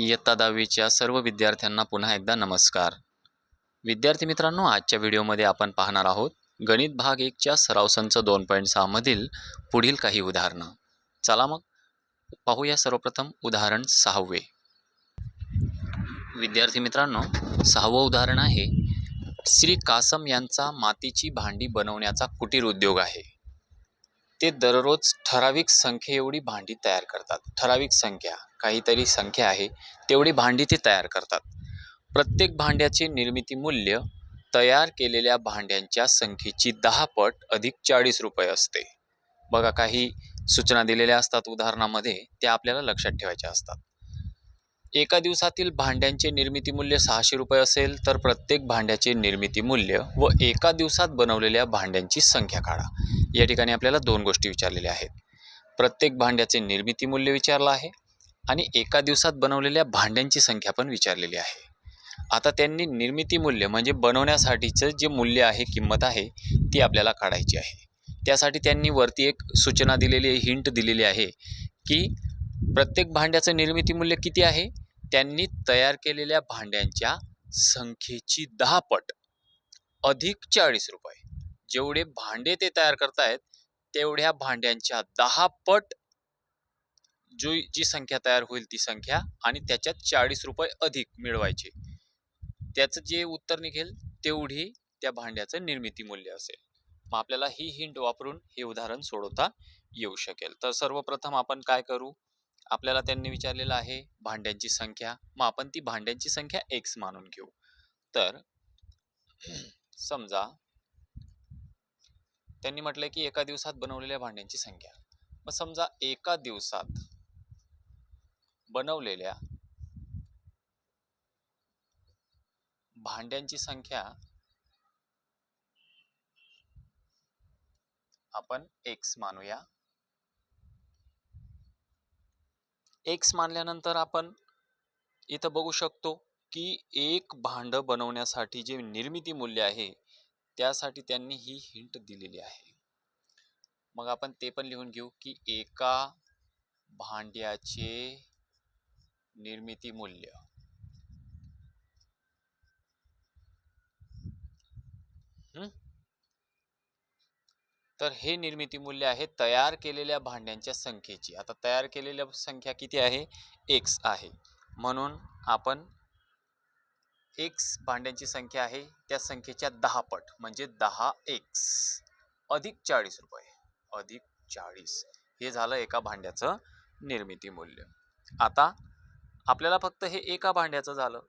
इयत्ता दहावीच्या सर्व विद्यार्थ्यांना पुन्हा एकदा नमस्कार. विद्यार्थी मित्रांनो आजच्या व्हिडिओमध्ये आपण पाहणार आहोत गणित भाग एकच्या सराव संच दोन पॉईंट सहामधील पुढील काही उदाहरणं. चला मग पाहूया सर्वप्रथम उदाहरण सहावे. विद्यार्थी मित्रांनो सहावं उदाहरण आहे श्री कासम यांचा मातीची भांडी बनवण्याचा कुटीर उद्योग आहे. ते दररोज ठराविक संख्ये एवढी भांडी तयार करतात ठराविक संख्या. काहीतरी संख्या आहे तेवढी भांडी ते तयार करतात. प्रत्येक भांड्याचे निर्मिती मूल्य तयार केलेल्या भांड्यांच्या संख्येची दहा पट अधिक चाळीस रुपये असते. बघा काही सूचना दिलेल्या असतात उदाहरणामध्ये त्या आपल्याला लक्षात ठेवायच्या असतात. एका दिवसातील भांड्यांचे निर्मिती मूल्य सहाशे रुपये असेल तर प्रत्येक भांड्याचे निर्मिती मूल्य व एका दिवसात बनवलेल्या भांड्यांची संख्या काढा. या ठिकाणी आपल्याला दोन गोष्टी विचारलेल्या आहेत. प्रत्येक भांड्याचे निर्मिती मूल्य विचारलं आहे आणि एका दिवसात बनवलेल्या भांड्यांची संख्या पण विचारलेली आहे. आता त्यांनी निर्मिती मूल्य म्हणजे बनवण्यासाठीचं जे मूल्य आहे किंमत आहे ती आपल्याला काढायची आहे. त्यासाठी त्यांनी वरती एक सूचना दिलेली आहे हिंट दिलेली आहे की प्रत्येक भांड्याचं निर्मिती मूल्य किती आहे? त्यांनी तयार केलेल्या भांड्यांच्या संख्येची दहा पट अधिक चाळीस रुपये. जेवढे भांडे ते तयार करतायत तेवढ्या भांड्यांच्या दहा पट जो जी संख्या तयार होईल ती संख्या आणि त्याच्यात चाळीस रुपये अधिक मिळवायचे. त्याचं जे उत्तर निघेल तेवढी त्या भांड्याचं निर्मिती मूल्य असेल. मग आपल्याला ही हिंट वापरून हे उदाहरण सोडवता येऊ शकेल. तर सर्वप्रथम आपण काय करू? आपल्याला त्यांनी विचारलेलं आहे भांड्यांची संख्या. मग आपण ती भांड्यांची संख्या एक्स मानून घेऊ. तर समजा त्यांनी म्हटलंय की एका दिवसात बनवलेल्या भांड्यांची संख्या. मग समजा एका दिवसात बनवलेल्या भांड्यांची संख्या आपण एक्स मानूया. एक्स मानल्यानंतर आपण इथं बघू शकतो की एक भांड बनवण्यासाठी जे निर्मिती मूल्य आहे त्यासाठी त्यांनी ही हिंट दिलेली आहे. मग आपण ते पण लिहून घेऊ की एका भांड्याचे निर्मिती मूल्य. हम्म तर हे निर्मिती मूल्य आहे तयार केलेल्या भांड्यांच्या संख्येची. आता तयार केलेल्या संख्या किती आहे? एक्स आहे. म्हणून आपण एक्स भांड्यांची संख्या आहे त्या संख्येच्या दहा पट म्हणजे दहा एक्स अधिक चाळीस रुपये. अधिक चाळीस. हे झालं एका भांड्याचं निर्मिती मूल्य. आता आपल्याला फक्त हे एका भांड्याचं झालं.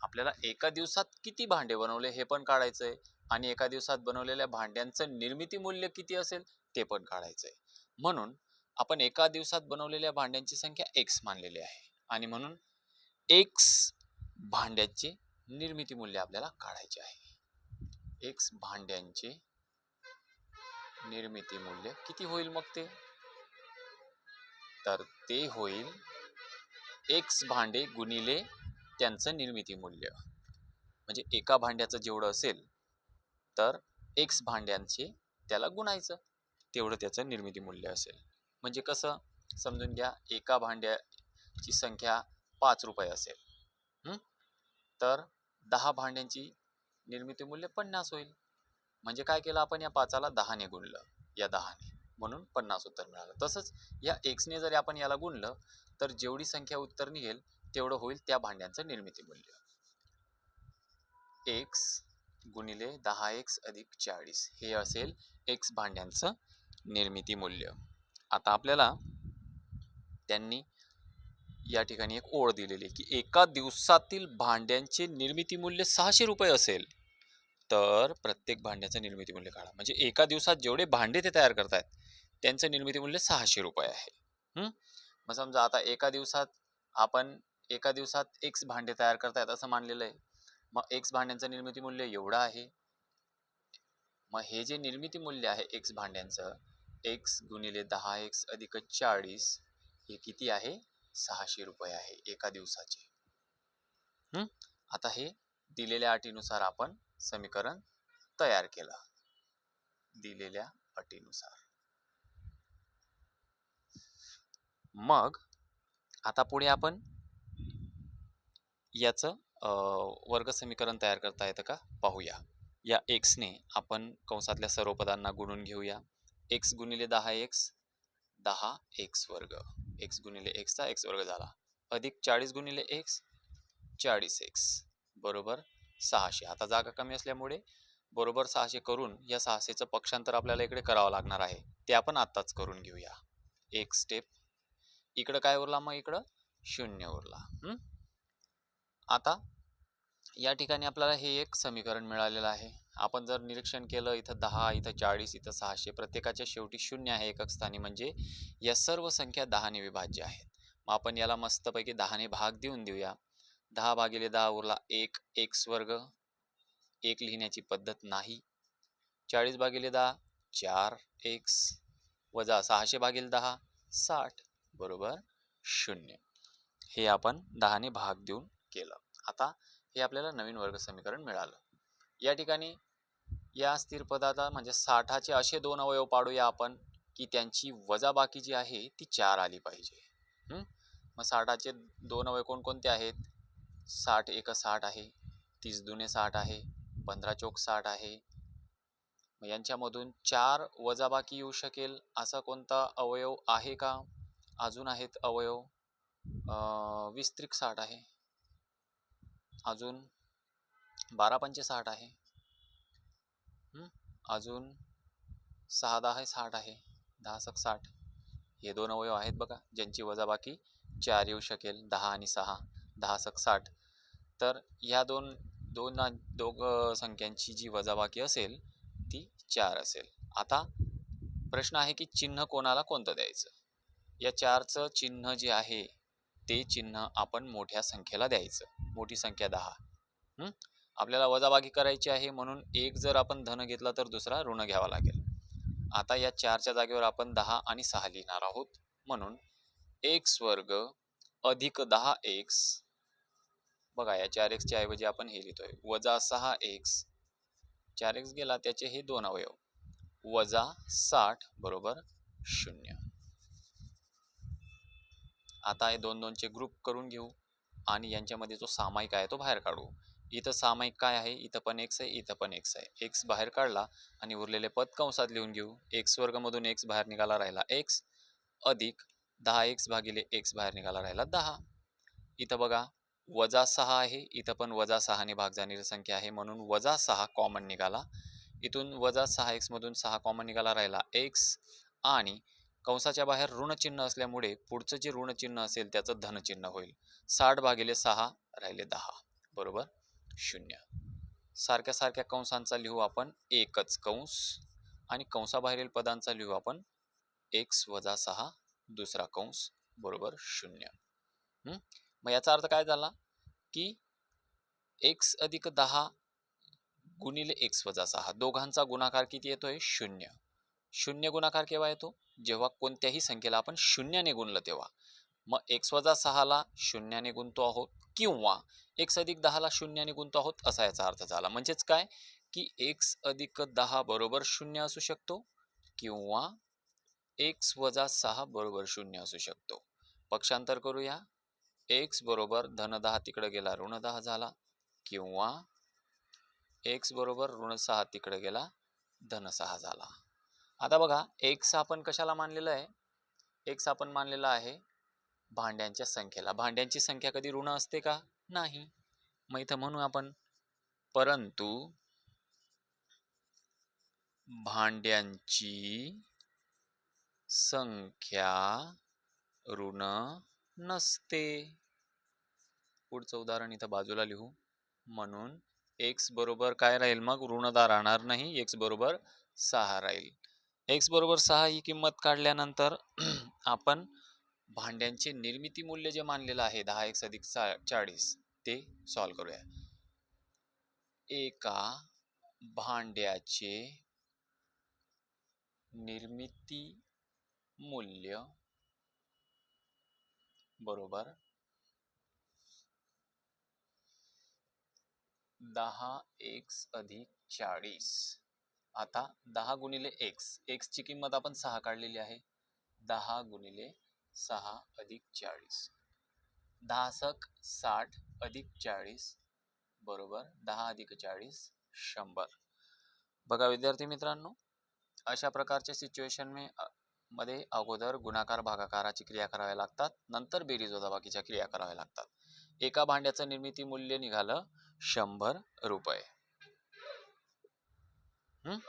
आपल्याला एका दिवसात किती भांडे बनवले हे पण काढायचं आहे आणि एका दिवसात बनवलेल्या भांड्यांचं निर्मिती मूल्य किती असेल ते पण काढायचं आहे म्हणून आपण एका दिवसात बनवलेल्या भांड्यांची संख्या एक्स मानलेली आहे आणि म्हणून एक्स भांड्याचे निर्मिती मूल्य आपल्याला काढायचे आहे. एक्स भांड्यांचे निर्मिती मूल्य किती होईल मग ते? तर ते होईल एक्स भांडे गुणिले त्यांचं निर्मिती मूल्य. म्हणजे एका भांड्याचं जेवढं असेल तर एक्स भांड्यांचे त्याला गुणायचं. तेवढं त्याचं निर्मिती मूल्य असेल. म्हणजे कसं? समजून घ्या एका भांड्याची संख्या पाच रुपये असेल. तर दहा भांड्यांची निर्मिती मूल्य पन्नास होईल. म्हणजे काय केलं आपण या पाचाला? दहाने गुणलं. या दहाने. म्हणून पन्नास उत्तर मिळालं. तसंच या एक्सने जरी आपण याला गुणलं तर जेवढी संख्या उत्तर निघेल तेवढं होईल त्या भांड्यांचं निर्मिती मूल्य. एक्स गुणिले दहा एक्स अधिक चाळीस हे असेल एक्स भांड्यांचं निर्मिती मूल्य. आता आपल्याला त्यांनी या ठिकाणी एक ओळ दिलेली की एका दिवसातील भांड्यांचे निर्मिती मूल्य सहाशे रुपये असेल तर प्रत्येक भांड्याचं निर्मिती मूल्य काढा. म्हणजे एका दिवसात जेवढे भांडे ते तयार करतायत त्यांचं निर्मिती मूल्य सहाशे रुपये आहे. मग समजा आता एका दिवसात आपण एका दिवसात एक्स भांडे तयार करतायत असं मानलेलं आहे. मग एक्स भांड्यांचं निर्मिती मूल्य एवढं आहे. मग हे जे निर्मिती मूल्य आहे एक्स भांड्यांचं एक्स गुणिले दहा एक्स अधिक चाळीस हे किती आहे? सहाशे रुपये आहे एका दिवसाचे. आता हे दिलेल्या अटीनुसार आपण समीकरण तयार केलं. दिलेल्या अटीनुसार. मग आता पुढे आपण याचं वर्ग समीकरण तयार करता येतं का? पाहूया. या एक्सने आपण कंसातल्या सर्व पदांना गुणून घेऊया. एक्स गुणिले दहा एक्स दहा एक्स वर्ग. एक्स गुणिले एक्सचा एक्स वर्ग झाला. अधिक चाळीस गुणिले एक्स चाळीस एक्स बरोबर? सहाशे. आता जागा कमी असल्यामुळे बरोबर सहाशे करून या सहाशेचं पक्षांतर आपल्याला इकडे करावं लागणार आहे. ते आपण आत्ताच करून घेऊया. एक स्टेप इकडं काय उरला मग इकडं? शून्य उरला. आता या ठिकाणी आपल्याला हे एक समीकरण मिळालेलं आहे. आपण जर निरीक्षण केलं इथं दहा इथं चाळीस इथं सहाशे प्रत्येकाच्या शेवटी शून्य आहे एकक स्थानी म्हणजे या सर्व संख्या दहाने विभाज्य आहेत. मग आपण याला मस्तपैकी दहाने भाग देऊन देऊया. दहा भागिले दहा उरला एक एक स्वर्ग. एक लिहिण्याची पद्धत नाही. चाळीस भागिले दहा चार एक्स. वजा सहाशे भागिले दहा साठ. बरोबर शून्य. हे आपण दहाने भाग देऊन केलं. आता हे आपल्याला नवीन वर्ग समीकरण मिळालं. या ठिकाणी या स्थिर पदार्था म्हणजे साठाचे असे दोन अवयव पाडूया आपण की त्यांची वजाबाकी जी आहे ती चार आली पाहिजे. मग साठाचे दोन अवयव कोणकोणते आहेत? साठ एक साठ आहे तीस दुने साठ आहे पंधरा चौक साठ आहे. मग यांच्यामधून चार वजाबाकी येऊ शकेल असा कोणता अवयव आहे का? अजून आहेत अवयव. वीस त्रिक साठ आहे. अजून बारा पंचे साठ आहे अजून सहा दहा साठ आहे. दहा सक साठ. हे दोन अवयव आहेत बघा ज्यांची वजाबाकी चार येऊ शकेल दहा आणि सहा. दहा सक साठ. तर ह्या दोन दोन दोघ संख्यांची जी वजाबाकी असेल ती चार असेल. आता प्रश्न आहे की चिन्ह कोणाला कोणतं द्यायचं? या चारचं चिन्ह जे आहे ते चिन्ह आपण मोठ्या संख्येला द्यायचं. मोठी संख्या दहा. आपल्याला वजाबाकी करायची आहे म्हणून एक जर आपण धन घेतला तर दुसरा ऋण घ्यावा लागेल. आता या चारच्या जागेवर आपण दहा आणि सहा लिहिणार आहोत. म्हणून एक्स वर्ग अधिक दहा एक्स बघा या चार एक्सच्या ऐवजी आपण हे लिहितोय. वजा सहा एक्स चार एक्स गेला त्याचे हे दोन अवयव. वजा साठ बरोबर शून्य. आता हे दोन दोनचे ग्रुप करून घेऊ आणि यांच्यामध्ये जो सामायिक आहे तो बाहेर काढू. इथं सामायिक काय आहे? इथं पण एक्स आहे इथं पण एक्स आहे. एक्स बाहेर काढला आणि उरलेले पद कंसात लिहून घेऊ. एक्स वर्गमधून एक्स बाहेर निघाला राहिला एक्स अधिक दहा एक्स भागिले एक्स बाहेर निघाला राहिला दहा. इथं बघा वजा सहा आहे. इथं पण वजा सहाने भाग जाणारी संख्या आहे म्हणून वजा सहा कॉमन निघाला. इथून वजा सहा एक्समधून सहा कॉमन निघाला राहिला एक्स आणि कंसाच्या बाहेर ऋणचिन्ह असल्यामुळे पुढचं जे ऋणचिन्ह असेल त्याचं धनचिन्ह होईल. साठ भागिले सहा राहिले दहा. बरोबर? शून्य. सारख्या सारख्या कंसांचा लिहू आपण एकच कंस आणि कंसाबाहेरील पदांचा लिहू आपण एक्स वजा सहा दुसरा कंस. बरोबर? शून्य. मग याचा अर्थ काय झाला? की एक्स अधिक दहा गुणिले एक्स वजा सहा. दोघांचा गुणाकार किती येतोय? शून्य. शून्य गुणाकार केव्हा येतो? जेव्हा कोणत्याही संख्येला आपण शून्याने गुणलं तेव्हा. मग एक्स वजा सहाला शून्याने गुणतो आहोत किंवा एक्स अधिक दहाला शून्याने गुणतो आहोत असा याचा अर्थ झाला. म्हणजेच काय? की एक्स अधिक दहा बरोबर शून्य असू शकतो किंवा एक्स वजा सहा बरोबर शून्य असू शकतो. पक्षांतर करूया. एक्स बरोबर धन दहा तिकडे गेला ऋण दहा झाला किंवा एक्स बरोबर ऋण सहा तिकडे गेला धन सहा झाला. आता बघा एक्स आपण कशाला मानलेलं आहे? एक्स आपण मानलेला आहे भांड्यांच्या संख्येला. भांड्यांची संख्या कधी ऋण असते का? नाही. मग इथं म्हणू आपण परंतु भांड्यांची संख्या ऋण नसते. पुढचं उदाहरण इथं बाजूला लिहू. म्हणून एक्स बरोबर काय राहील? मग ऋणदा राहणार नाही एक्स बरोबर सहा राहील. एक्स बरोबर सहा ही किंमत काढल्यानंतर आपण भांड्यांचे निर्मिती मूल्य जे मानलेलं आहे दहा एक्स अधिक चा चाळीस ते सॉल्व करूया. एका भांड्याचे निर्मिती मूल्य बरोबर दहा एक्स अधिक चाळीस. आता दहा गुणिले एक्स एक्सची किंमत आपण सहा काढलेली आहे. दहा गुणिले सहा अधिक चाळीस. दहा सक साठ अधिक चाळीस बरोबर दहा अधिक चाळीस शंभर. बघा विद्यार्थी मित्रांनो अशा प्रकारच्या सिच्युएशन में मध्ये अगोदर गुणाकार भागाकाराची क्रिया कराव्या लागतात. नंतर बेरीज वजाबाकीच्या क्रिया कराव्या लागतात. एका भांड्याचं निर्मिती मूल्य निघालं शंभर रुपये. हं?